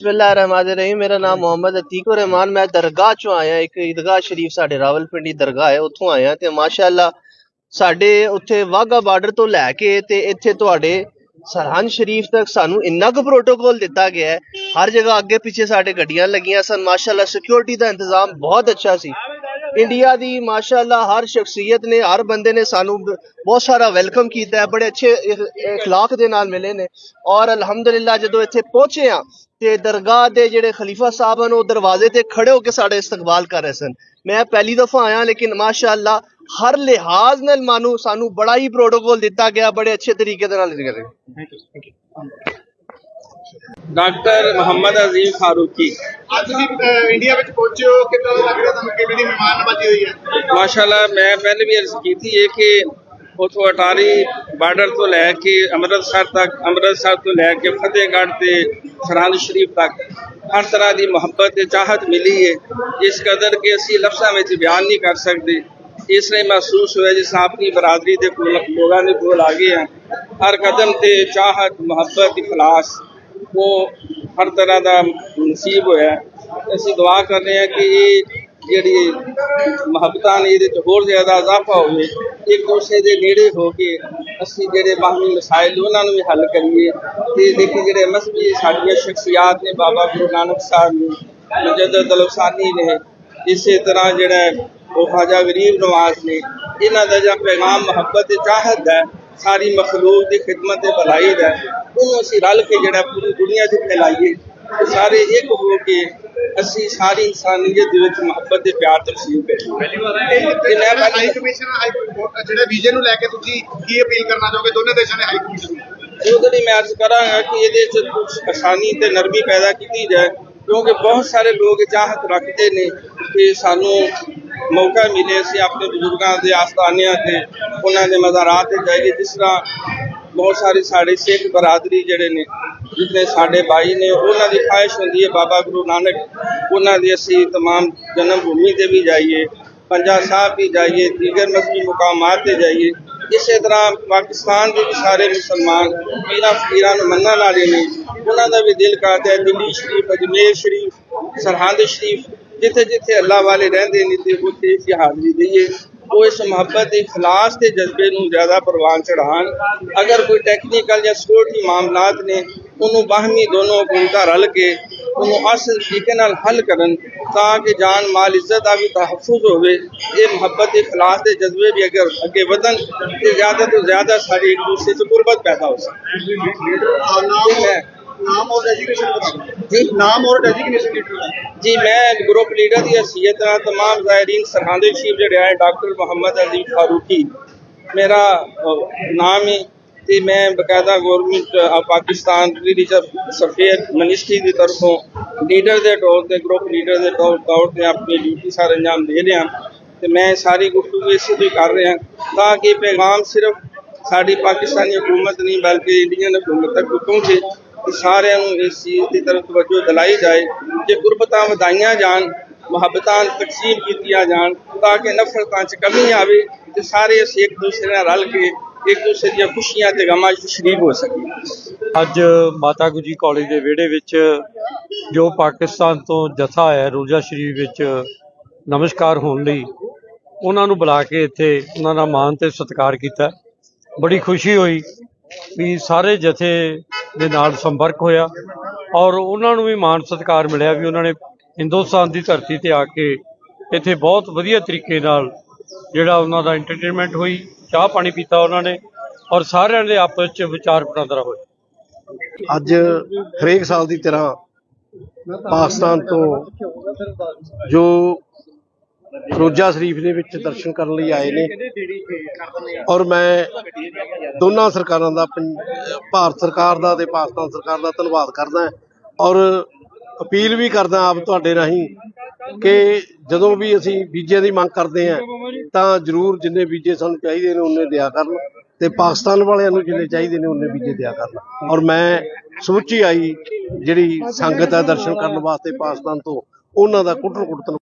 ਬਿਸਮਿਲ੍ਲਾਹਿਰਰਹਿਮਾਨਿਰਰਹੀਮ ਮੇਰਾ ਨਾਮ ਮੁਹੰਮਦ ਅਤੀਕੁਰ ਰਹਿਮਾਨ ਮੈਂ ਦਰਗਾਹ ਚੋਂ ਆਇਆ ਇੱਕ ਈਦਗਾਹ ਸ਼ਰੀਫ ਸਾਡੇ ਰਾਵਲਪਿੰਡੀ ਦਰਗਾਹ ਹੈ ਉੱਥੋਂ ਆਇਆ ਤੇ ਮਾਸ਼ਾਅੱਲਾ ਸਾਡੇ ਉੱਥੇ ਵਾਹਗਾ ਬਾਰਡਰ ਤੋਂ ਲੈ ਕੇ ਤੇ ਇੱਥੇ ਤੁਹਾਡੇ ਸਰਹੰਦ ਸ਼ਰੀਫ ਤੱਕ ਸਾਨੂੰ ਇੰਨਾ ਕੁ ਪ੍ਰੋਟੋਕੋਲ ਦਿੱਤਾ ਗਿਆ ਹੈ। ਹਰ ਜਗ੍ਹਾ ਅੱਗੇ ਪਿੱਛੇ ਸਾਡੇ ਗੱਡੀਆਂ ਲੱਗੀਆਂ ਸਨ ਮਾਸ਼ਾਅੱਲਾ ਸਿਕਿਉਰਿਟੀ ਦਾ ਇੰਤਜ਼ਾਮ ਬਹੁਤ ਅੱਛਾ ਸੀ। ਇੰਡੀਆ ਦੀ ਮਾਸ਼ਾਅੱਲਾ ਹਰ ਸ਼ਖਸੀਅਤ ਨੇ ਹਰ ਬੰਦੇ ਨੇ ਸਾਨੂੰ ਬਹੁਤ ਸਾਰਾ ਵੈਲਕਮ ਕੀਤਾ ਹੈ ਬੜੇ ਅੱਛੇ ਇਖਲਾਕ ਦੇ ਨਾਲ ਮਿਲੇ ਨੇ। ਔਰ ਅਲਹਮਦੁਲਿਲਾ ਜਦੋਂ ਇੱਥੇ ਪਹੁੰਚੇ ਆ ਤੇ ਦਰਗਾਹ ਦੇ ਜਿਹੜੇ ਖਲੀਫਾ ਸਾਹਿਬ ਹਨ ਉਹ ਦਰਵਾਜ਼ੇ ਤੇ ਖੜੇ ਹੋ ਕੇ ਸਾਡੇ ਇਸਤਕਬਾਲ ਕਰ ਰਹੇ ਸਨ। ਮੈਂ ਪਹਿਲੀ ਦਫਾ ਆਇਆ ਲੇਕਿਨ ਮਾਸ਼ਾਅੱਲਾ ਹਰ ਲਿਹਾਜ਼ ਨਾਲ ਮਾਨੂੰ ਸਾਨੂੰ ਬੜਾ ਹੀ ਪ੍ਰੋਟੋਕੋਲ ਦਿੱਤਾ ਗਿਆ ਬੜੇ ਅੱਛੇ ਤਰੀਕੇ ਦੇ ਨਾਲ ਕਰ ਰਹੇ ਡਾਕਟਰ ਮੁਹੰਮਦ ਅਜ਼ੀਮ ਫਾਰੂਕੀ ਅੱਜ ਤੁਸੀਂ ਅਹ, ਇੰਡੀਆ ਵਿੱਚ ਪਹੁੰਚੇ ਹੋ ਕਿੱਦਾਂ ਦਾ ਲੱਗ ਰਿਹਾ ਤੁਹਾਨੂੰ? ਕਿਵੇਂ ਦੀ ਮਹਿਮਾਨ ਨਵਾਜ਼ੀ ਹੋਈ ਹੈ? ਮਾਸ਼ਾਅੱਲਾ ਮੈਂ ਪਹਿਲੇ ਵੀ ਅਰਜ਼ ਕੀਤੀ ਹੈ ਕਿ ਉਥੋਂ ਅਟਾਰੀ ਬਾਰਡਰ ਤੋਂ ਲੈ ਕੇ ਅੰਮ੍ਰਿਤਸਰ ਤੱਕ ਅੰਮ੍ਰਿਤਸਰ ਤੋਂ ਲੈ ਕੇ ਫਤਿਹਗੜ੍ਹ ਤੇ ਸਰਹੰਦ ਸ਼ਰੀਫ ਤੱਕ ਹਰ ਤਰ੍ਹਾਂ ਦੀ ਮੁਹੱਬਤ ਤੇ ਚਾਹਤ ਮਿਲੀ ਹੈ ਇਸ ਕਦਰ ਕਿ ਅਸੀਂ ਲਫ਼ਜ਼ਾਂ ਵਿੱਚ ਬਿਆਨ ਨਹੀਂ ਕਰ ਸਕਦੇ। ਇਸ ਲਈ ਮਹਿਸੂਸ ਹੋਇਆ ਜਿਸ ਤਰ੍ਹਾਂ ਆਪਣੀ ਬਰਾਦਰੀ ਦੇ ਕੋਲ, ਲੋਕਾਂ ਦੇ ਕੋਲ ਆ ਗਏ ਹਾਂ। ਹਰ ਕਦਮ ਤੇ ਚਾਹਤ, ਮੁਹੱਬਤ, ਇਖਲਾਸ, ਉਹ ਹਰ ਤਰ੍ਹਾਂ ਦਾ ਨਸੀਬ ਹੋਇਆ। ਅਸੀਂ ਦੁਆ ਕਰ ਰਹੇ ਹਾਂ ਕਿ ਇਹ ਜਿਹੜੀ ਮੁਹੱਬਤਾਂ ਨੇ ਇਹਦੇ 'ਚ ਹੋਰ ਜ਼ਿਆਦਾ ਇਜ਼ਾਫਾ ਹੋਵੇ, ਇੱਕ ਦੂਸਰੇ ਦੇ ਨੇੜੇ ਹੋ ਕੇ ਅਸੀਂ ਜਿਹੜੇ ਬਾਹਮੀ ਮਸਾਇਲ ਉਹਨਾਂ ਨੂੰ ਵੀ ਹੱਲ ਕਰੀਏ। ਤੇ ਦੇਖੀ ਜਿਹੜੇ ਮਸਬੀ ਸਾਡੀਆਂ ਸ਼ਖਸੀਆਤ ਨੇ ਬਾਬਾ ਗੁਰੂ ਨਾਨਕ ਸਾਹਿਬ ਨੇ ਮੁਜੱਦਦ ਤਲਸਾਨੀ ਨੇ, ਇਸੇ ਤਰ੍ਹਾਂ ਜਿਹੜਾ ਉਹ ਖਾਜਾ ਗਰੀਬ ਨਵਾਜ਼ ਨੇ, ਇਹਨਾਂ ਦਾ ਜਿਹੜਾ ਪੈਗਾਮ ਮੁਹੱਬਤ ਤੇ ਚਾਹਤ ਹੈ, ਸਾਰੀ ਮਖਲੂਕ ਦੀ ਖਿਦਮਤ ਤੇ ਭਲਾਈ ਦਾ ਉਹਨੂੰ ਅਸੀਂ ਰਲ ਕੇ ਜਿਹੜਾ ਪੂਰੀ ਦੁਨੀਆ 'ਚ ਫੈਲਾਈਏ ਸਾਰੇ ਇੱਕ ਹੋ ਕੇ ਅਸੀਂ ਸਾਰੀ ਇਨਸਾਨੀਅਤ ਦੇ ਵਿੱਚ ਮੁਹੱਬਤ ਤੇ ਪਿਆਰ ਤਕਸੀਮ ਕਰੀਏ ਤੇ ਮੈਂ ਹਾਈ ਕਮਿਸ਼ਨਰ ਹਾਈ ਜਿਹੜੇ ਵੀਜ਼ੇ ਨੂੰ ਲੈ ਕੇ ਤੁਸੀਂ ਕੀ ਅਪੀਲ ਕਰਨਾ ਚਾਹੋਗੇ? ਦੋਨੇ ਦੇਸ਼ਾਂ ਦੇ ਹਾਈ ਕਮਿਸ਼ਨਰ ਉਹਦੇ ਲਈ ਮੈਂ ਅਰਜ਼ ਕਰਾਂਗਾ ਕਿ ਇਹਦੇ 'ਚ ਕੁਛ ਆਸਾਨੀ ਤੇ ਨਰਮੀ ਪੈਦਾ ਕੀਤੀ ਜਾਏ ਕਿਉਂਕਿ ਬਹੁਤ ਸਾਰੇ ਲੋਕ ਇਹ ਚਾਹਤ ਰੱਖਦੇ ਨੇ ਕਿ ਸਾਨੂੰ ਮੌਕਾ ਮਿਲੇ ਅਸੀਂ ਆਪਣੇ ਬਜ਼ੁਰਗਾਂ ਦੇ ਆਸਤਾਨਿਆਂ ਤੇ ਉਹਨਾਂ ਦੇ ਮਜ਼ਾਰਾਂ ਤੇ ਜਾਈਏ ਜਿਸ ਤਰ੍ਹਾਂ ਬਹੁਤ ਸਾਰੇ ਸਾਡੇ ਸਿੱਖ ਬਰਾਦਰੀ ਜਿਹੜੇ ਨੇ ਜਿਤਨੇ ਸਾਡੇ ਭਾਈ ਨੇ ਉਹਨਾਂ ਦੀ ਖਾਹਿਸ਼ ਹੁੰਦੀ ਹੈ ਬਾਬਾ ਗੁਰੂ ਨਾਨਕ ਉਹਨਾਂ ਦੀ ਅਸੀਂ तमाम ਜਨਮ ਭੂਮੀ ਤੇ ਵੀ ਜਾਈਏ ਪੰਜਾ ਸਾਹਿਬ ਵੀ ਜਾਈਏ ਦੀਗਰ ਮਸਜਿਦ ਮੁਕਾਮਾਤ ਤੇ ਜਾਈਏ ਇਸੇ ਤਰ੍ਹਾਂ ਪਾਕਿਸਤਾਨ ਦੇ ਵੀ ਸਾਰੇ ਮੁਸਲਮਾਨ ਪੀਰਾਂ ਫਕੀਰਾਂ ਨੂੰ ਮੰਨਣ ਵਾਲੇ ਨੇ ਉਹਨਾਂ ਦਾ ਵੀ ਦਿਲ ਕਰਦਾ ਹੈ ਦਿੱਲੀ ਸ਼ਰੀਫ ਅਜਮੇਰ ਸ਼ਰੀਫ ਸਰਹੰਦ ਸ਼ਰੀਫ ਜਿੱਥੇ ਜਿੱਥੇ ਅੱਲਾਹ ਵਾਲੇ ਰਹਿੰਦੇ ਨੇ ਤੇ ਉੱਥੇ ਅਸੀਂ ਹਾਜ਼ਰੀ ਦਈਏ ਉਹ ਇਸ ਮੁਹੱਬਤ ਦੇ ਇਖਲਾਸ ਤੇ ਜਜ਼ਬੇ ਨੂੰ ਜ਼ਿਆਦਾ ਪ੍ਰਵਾਨ ਚੜਾਉਣ ਅਗਰ ਕੋਈ ਟੈਕਨੀਕਲ ਜਾਂ ਸਿਕਿਉਰਿਟੀ ਮਾਮਲਾਤ ਨੇ ਉਹਨੂੰ ਬਾਹਮੀ ਦੋਨੋਂ ਹਕੂਮਤਾਂ ਰਲ ਕੇ ਉਹਨੂੰ ਅਸਲ ਤਰੀਕੇ ਨਾਲ ਹੱਲ ਕਰਨ ਤਾਂ ਕਿ ਜਾਨ ਮਾਲ ਇੱਜ਼ਤ ਦਾ ਵੀ ਤਹਫੁਜ਼ ਹੋਵੇ ਇਹ ਮੁਹੱਬਤ ਦੇ ਇਖਲਾਸ ਦੇ ਜਜ਼ਬੇ ਵੀ ਅਗਰ ਅੱਗੇ ਵਧਣ ਤੇ ਜ਼ਿਆਦਾ ਤੋਂ ਜ਼ਿਆਦਾ ਸਾਡੀ ਇੱਕ ਦੂਸਰੇ ਤੋਂ ਗੁਰਬਤ ਪੈਦਾ ਹੋ ਸਕੇ ਨਾਮ ਮੈਂ ਨਾਮ और डेजिग्नेशन बता दो जी नाम और डेजिग्नेशन लीटर ਜੀ ਮੈਂ ਗਰੁੱਪ ਲੀਡਰ ਦੀ ਹਸੀਅਤ ਨਾਲ तमाम ਜ਼ਾਇਰੀਨ ਸਰਹੰਦ ਸ਼ਰੀਫ ਜਿਹੜੇ ਆਏ ਡਾਕਟਰ ਮੁਹੰਮਦ ਅਜ਼ੀਮ ਫਾਰੂਕੀ ਮੇਰਾ ਅਹ, ਨਾਮ ਹੈ ਤੇ ਮੈਂ ਬਕਾਇਦਾ government Pakistan religious affair ministry ਦੀ ਤਰਫੋਂ ਲੀਡਰ ਦੇ ਤੌਰ ਤੇ ਗਰੁੱਪ ਲੀਡਰ ਦੇ ਤੌਰ ਤੌਰ ਤੇ ਆਪਣੀ ਡਿਊਟੀ ਸਾਰੇ ਅੰਜਾਮ ਦੇ ਰਿਹਾ ਤੇ ਮੈਂ ਸਾਰੀ ਗੁਫ਼ਤਗੂ ਇਸੇ ਲਈ ਕਰ ਰਿਹਾ ਤਾਂ ਕਿ ਪੈਗਾਮ ਸਿਰਫ ਸਾਡੀ ਪਾਕਿਸਤਾਨੀ ਹਕੂਮਤ ਨਹੀਂ ਬਲਕਿ ਇੰਡੀਅਨ ਹਕੂਮਤ ਤੱਕ ਵੀ ਪਹੁੰਚੇ ਕਿ ਸਾਰਿਆਂ ਨੂੰ ਇਸ ਚੀਜ਼ ਦੀ ਤਰਫ ਤਵੱਜੋ ਦਿਲਾਈ ਜਾਏ ਕਿ ਗੁਰਬਤਾਂ ਵਧਾਈਆਂ ਜਾਣ, ਮੁਹੱਬਤਾਂ ਤਕਸੀਮ ਕੀਤੀਆਂ ਜਾਣ ਤਾਂ ਕਿ ਨਫ਼ਰਤਾਂ 'ਚ ਕਮੀ ਆਵੇ ਤੇ ਸਾਰੇ ਅਸੀਂ ਇੱਕ ਦੂਸਰੇ ਨਾਲ ਰਲ ਕੇ ਇੱਕ ਦੂਸਰੇ ਦੀਆਂ ਖੁਸ਼ੀਆਂ ਤੇ ਗਮਾਂ 'ਚ ਸ਼ਰੀਕ ਹੋ ਸਕੀਏ। ਅੱਜ ਮਾਤਾ ਗੁਜੀ ਕਾਲਜ ਦੇ ਵਿਹੜੇ ਵਿੱਚ ਜੋ ਪਾਕਿਸਤਾਨ ਤੋਂ ਜਥਾ ਆਇਆ ਰੋਜ਼ਾ ਸ਼ਰੀਫ ਵਿੱਚ ਨਮਸਕਾਰ ਹੋਣ ਲਈ ਉਹਨਾਂ ਨੂੰ ਬੁਲਾ ਕੇ ਇੱਥੇ ਉਹਨਾਂ ਦਾ ਮਾਣ ਤੇ ਸਤਿਕਾਰ ਕੀਤਾ। ਬੜੀ ਖੁਸ਼ੀ ਹੋਈ ਵੀ ਸਾਰੇ ਜਥੇ ਦੇ ਨਾਲ ਸੰਪਰਕ ਹੋਇਆ ਔਰ ਉਹਨਾਂ ਨੂੰ ਵੀ ਮਾਣ ਸਤਿਕਾਰ ਮਿਲਿਆ ਵੀ ਉਹਨਾਂ ਨੇ ਹਿੰਦੁਸਤਾਨ ਦੀ ਧਰਤੀ ਤੇ ਆ ਕੇ ਇੱਥੇ ਬਹੁਤ ਵਧੀਆ ਤਰੀਕੇ ਨਾਲ ਜਿਹੜਾ ਉਹਨਾਂ ਦਾ ਐਂਟਰਟੇਨਮੈਂਟ ਹੋਈ, ਚਾਹ ਪਾਣੀ ਪੀਤਾ ਉਹਨਾਂ ਨੇ ਔਰ ਸਾਰਿਆਂ ਦੇ ਆਪਸ ਵਿੱਚ ਵਿਚਾਰ ਵਟਾਂਦਰਾ ਹੋਇਆ ਅੱਜ ਹਰੇਕ ਸਾਲ ਦੀ ਤਰ੍ਹਾਂ ਪਾਕਿਸਤਾਨ ਤੋਂ ਜੋ ਰੋਜ਼ਾ ਸ਼ਰੀਫ ਦੇ ਵਿੱਚ ਦਰਸ਼ਨ ਕਰਨ ਲਈ ਆਏ ਨੇ। ਔਰ ਮੈਂ ਦੋਨਾਂ ਸਰਕਾਰਾਂ ਦਾ ਭਾਰਤ ਸਰਕਾਰ ਦਾ ਤੇ ਪਾਕਿਸਤਾਨ ਸਰਕਾਰ ਦਾ ਧੰਨਵਾਦ ਕਰਦਾ ਔਰ ਅਪੀਲ ਵੀ ਕਰਦਾ ਆਪ ਤੁਹਾਡੇ ਰਾਹੀਂ ਕਿ ਜਦੋਂ ਵੀ ਅਸੀਂ ਵੀਜ਼ੇ ਦੀ ਮੰਗ ਕਰਦੇ ਹਾਂ, ਤਾਂ ਜ਼ਰੂਰ ਜਿੰਨੇ ਬੀਜੇ ਸਾਨੂੰ ਚਾਹੀਦੇ ਨੇ ਉਹਨੇ ਦਿਆ ਕਰਨ ਤੇ ਪਾਕਿਸਤਾਨ ਵਾਲਿਆਂ ਨੂੰ ਜਿੰਨੇ ਚਾਹੀਦੇ ਨੇ ਉਹਨੇ ਬੀਜੇ ਦਿਆ ਕਰਨ। ਔਰ ਮੈਂ ਸਮੁੱਚੀ ਆਈ ਜਿਹੜੀ ਸੰਗਤ ਹੈ ਦਰਸ਼ਨ ਕਰਨ ਵਾਸਤੇ ਪਾਕਿਸਤਾਨ ਤੋਂ, ਉਹਨਾਂ ਦਾ ਕੁੱਟ ਕੁੱਟ